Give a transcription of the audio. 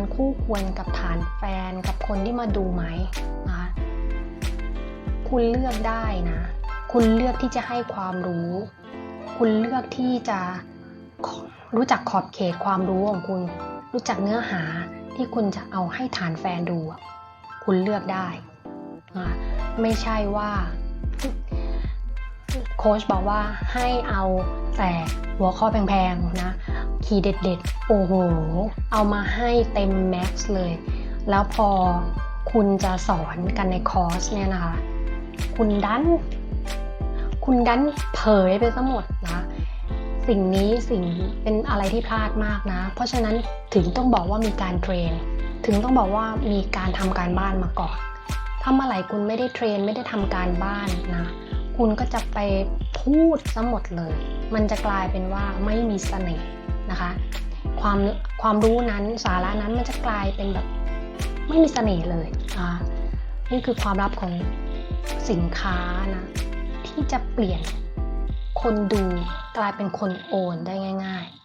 มันคู่ควรกับฐานแฟนกับคนที่มาดูไหมนะคะคุณเลือกได้นะ คุณเลือกที่จะให้ความรู้ คุณเลือกที่จะรู้จักขอบเขตความรู้ของคุณ รู้จักเนื้อหาที่คุณจะเอาให้ฐานแฟนดู คุณเลือกได้นะไม่ใช่ว่าโค้ชบอกว่าให้เอาแต่หัวข้อแพงๆนะ คีย์เด็ดๆ โอ้โห เอามาให้เต็มแม็กซ์เลย แล้วพอคุณจะสอนกันในคอร์สเนี่ยนะคะ คุณดัน คุณดันเผยไปซะหมดนะ สิ่งนี้สิ่งเป็นอะไรที่พลาดมากนะ เพราะฉะนั้นถึงต้องบอกว่ามีการเทรน ถึงต้องบอกว่ามีการทำการบ้านมาก่อนถ้าเมื่อไหร่คุณไม่ได้เทรนไม่ได้ทำการบ้านนะ คุณก็จะไป พูดซะหมดเลย มันจะกลายเป็นว่าไม่มีเสน่ห์นะคะ ความความรู้นั้นสาระนั้นมันจะกลายเป็นแบบไม่มีเสน่ห์เลยอ่านี่คือความลับของสินค้านะที่จะเปลี่ยนคนดูกลายเป็นคนโอนได้ง่าย ๆ